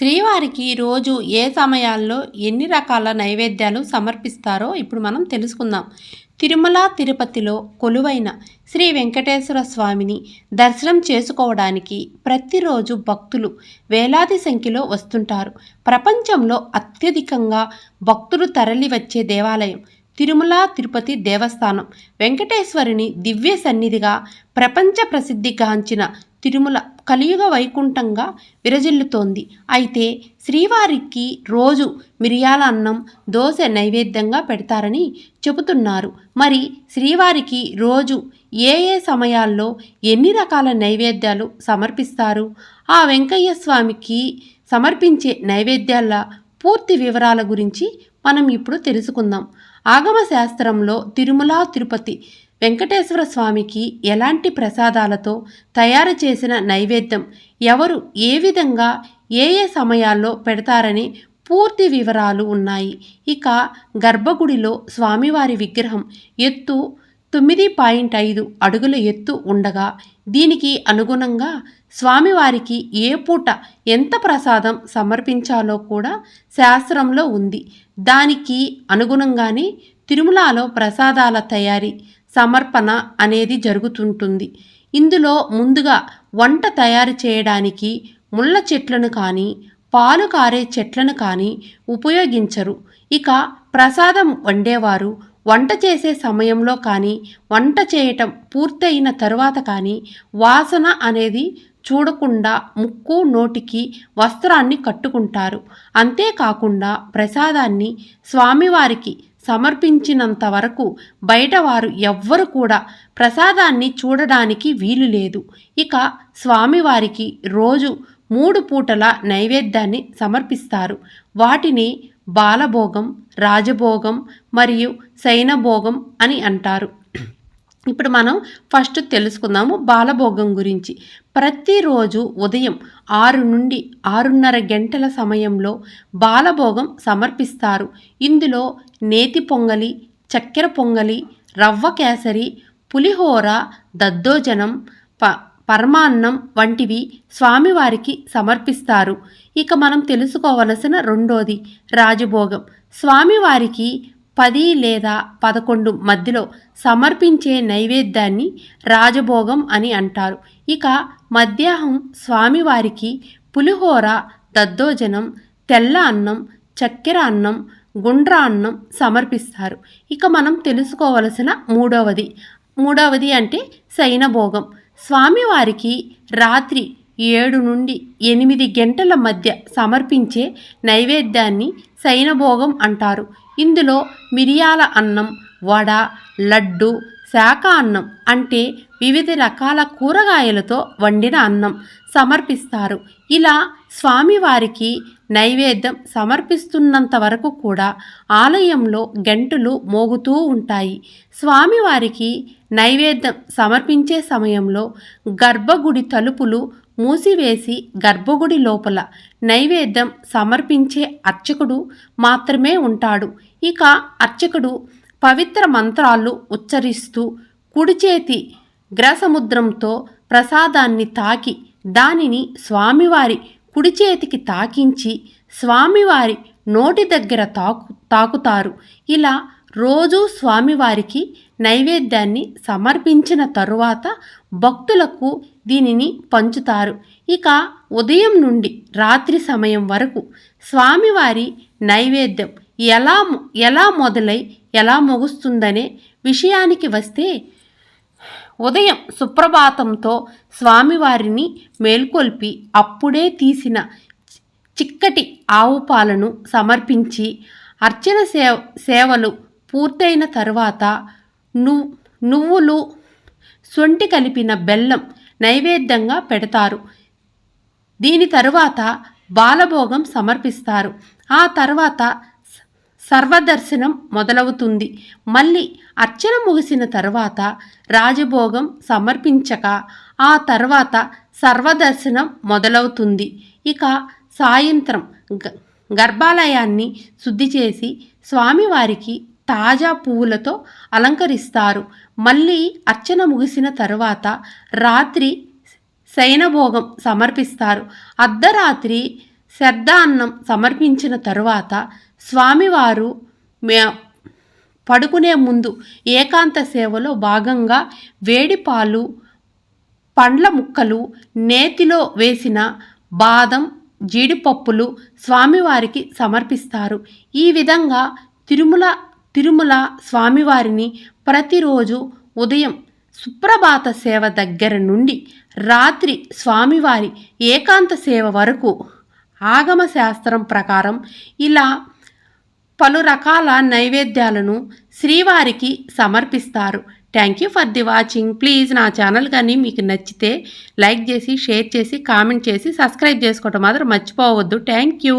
శ్రీవారికి రోజు ఏ సమయాల్లో ఎన్ని రకాల నైవేద్యాలు సమర్పిస్తారో ఇప్పుడు మనం తెలుసుకుందాం. తిరుమల తిరుపతిలో కొలువైన శ్రీ వెంకటేశ్వర స్వామిని దర్శనం చేసుకోవడానికి ప్రతిరోజు భక్తులు వేలాది సంఖ్యలో వస్తుంటారు. ప్రపంచంలో అత్యధికంగా భక్తులు తరలి వచ్చే దేవాలయం తిరుమల తిరుపతి దేవస్థానం. వెంకటేశ్వరుని దివ్య సన్నిధిగా ప్రపంచ ప్రసిద్ధిగాంచిన తిరుమల కలియుగ వైకుంఠంగా విరజిల్లుతోంది. అయితే శ్రీవారికి రోజు మిరియాల అన్నం దోశ నైవేద్యంగా పెడతారని చెబుతున్నారు. మరి శ్రీవారికి రోజు ఏ ఏ సమయాల్లో ఎన్ని రకాల నైవేద్యాలు సమర్పిస్తారు? ఆ వెంకయ్య స్వామికి సమర్పించే నైవేద్యాల పూర్తి వివరాల గురించి మనం ఇప్పుడు తెలుసుకుందాం. ఆగమ శాస్త్రంలో తిరుమల తిరుపతి వెంకటేశ్వర స్వామికి ఎలాంటి ప్రసాదాలతో తయారు చేసిన నైవేద్యం ఎవరు ఏ విధంగా ఏ ఏ సమయాల్లో పెడతారని పూర్తి వివరాలు ఉన్నాయి. ఇక గర్భగుడిలో స్వామివారి విగ్రహం ఎత్తు తొమ్మిది పాయింట్ ఐదు అడుగుల ఎత్తు ఉండగా దీనికి అనుగుణంగా స్వామివారికి ఏ పూట ఎంత ప్రసాదం సమర్పించాలో కూడా శాస్త్రంలో ఉంది. దానికి అనుగుణంగానే తిరుమలలో ప్రసాదాల తయారీ సమర్పణ అనేది జరుగుతుంటుంది. ఇందులో ముందుగా వంట తయారు చేయడానికి ముళ్ళ చెట్లను కానీ పాలు కారే చెట్లను కానీ ఉపయోగించరు. ఇక ప్రసాదం వండేవారు వంట చేసే సమయంలో కానీ వంట చేయటం పూర్తయిన తరువాత కానీ వాసన అనేది చూడకుండా ముక్కు నోటికి వస్త్రాన్ని కట్టుకుంటారు. అంతేకాకుండా ప్రసాదాన్ని స్వామివారికి సమర్పించినంత వరకు బయటవారు ఎవ్వరు కూడా ప్రసాదాన్ని చూడడానికి వీలు లేదు. ఇక స్వామివారికి రోజు మూడు పూటల నైవేద్యాన్ని సమర్పిస్తారు. వాటిని బాలభోగం రాజభోగం మరియు సైనభోగం అని అంటారు. ఇప్పుడు మనం ఫస్ట్ తెలుసుకుందాము బాలభోగం గురించి. ప్రతిరోజు ఉదయం ఆరు నుండి ఆరున్నర గంటల సమయంలో బాలభోగం సమర్పిస్తారు. ఇందులో నేతి పొంగలి చక్కెర పొంగలి రవ్వ కేసరి పులిహోర దద్దోజనం ప పరమాన్నం వంటివి స్వామివారికి సమర్పిస్తారు. ఇక మనం తెలుసుకోవలసిన రెండోది రాజభోగం. స్వామివారికి పది లేదా పదకొండు మధ్యలో సమర్పించే నైవేద్యాన్ని రాజభోగం అని అంటారు. ఇక మధ్యాహ్నం స్వామివారికి పులిహోర దద్దోజనం తెల్ల అన్నం చక్కెర అన్నం గుండ్ర అన్నం సమర్పిస్తారు. ఇక మనం తెలుసుకోవలసిన మూడవది. మూడవది అంటే శయనభోగం. స్వామివారికి రాత్రి ఏడు నుండి ఎనిమిది గంటల మధ్య సమర్పించే నైవేద్యాన్ని శయనభోగం అంటారు. ఇందులో మిరియాల అన్నం వడ లడ్డు శాఖ అన్నం అంటే వివిధ రకాల కూరగాయలతో వండిన అన్నం సమర్పిస్తారు. ఇలా స్వామివారికి నైవేద్యం సమర్పిస్తున్నంత వరకు కూడా ఆలయంలో గంటలు మోగుతూ ఉంటాయి. స్వామివారికి నైవేద్యం సమర్పించే సమయంలో గర్భగుడి తలుపులు మూసివేసి గర్భగుడి లోపల నైవేద్యం సమర్పించే అర్చకుడు మాత్రమే ఉంటాడు. ఇక అర్చకుడు పవిత్ర మంత్రాలు ఉచ్చరిస్తూ కుడిచేతి గ్రసముద్రంతో ప్రసాదాన్ని తాకి దానిని స్వామివారి కుడి చేతికి తాకించి స్వామివారి నోటి దగ్గర తాకు తాకుతారు. ఇలా రోజు స్వామివారికి నైవేద్యాన్ని సమర్పించిన తరువాత భక్తులకు దీనిని పంచుతారు. ఇక ఉదయం నుండి రాత్రి సమయం వరకు స్వామివారి నైవేద్యం ఎలా ఎలా మొదలై ఎలా ముగుస్తుందనే విషయానికి వస్తే ఉదయం సుప్రభాతంతో స్వామివారిని మేల్కొల్పి అప్పుడే తీసిన చిక్కటి ఆవు పాలను సమర్పించి అర్చన సేవ సేవలు పూర్తయిన తర్వాత ను నువ్వులు సొంటి కలిపిన బెల్లం నైవేద్యంగా పెడతారు. దీని తరువాత బాలభోగం సమర్పిస్తారు. ఆ తర్వాత సర్వదర్శనం మొదలవుతుంది. మళ్ళీ అర్చన ముగిసిన తర్వాత రాజభోగం సమర్పించక ఆ తర్వాత సర్వదర్శనం మొదలవుతుంది. ఇక సాయంత్రం గర్భాలయాన్ని శుద్ధి చేసి స్వామివారికి తాజా పువ్వులతో అలంకరిస్తారు. మళ్ళీ అర్చన ముగిసిన తరువాత రాత్రి శయనభోగం సమర్పిస్తారు. అర్ధరాత్రి శ్రద్ధాన్నం సమర్పించిన తరువాత స్వామివారు మే పడుకునే ముందు ఏకాంత సేవలో భాగంగా వేడిపాలు పండ్ల ముక్కలు నేతిలో వేసిన బాదం జీడిపప్పులు స్వామివారికి సమర్పిస్తారు. ఈ విధంగా తిరుమల తిరుమల స్వామివారిని ప్రతిరోజు ఉదయం సుప్రభాత సేవ దగ్గర నుండి రాత్రి స్వామివారి ఏకాంత సేవ వరకు ఆగమ శాస్త్రం ప్రకారం ఇలా పలు రకాల నైవేద్యాలను శ్రీవారికి సమర్పిస్తారు. Thank you for the watching please నా ఛానల్ కానీ మీకు నచ్చితే లైక్ చేసి షేర్ చేసి కామెంట్ చేసి సబ్స్క్రైబ్ చేసుకోవటం మాత్రం మర్చిపోవద్దు. Thank you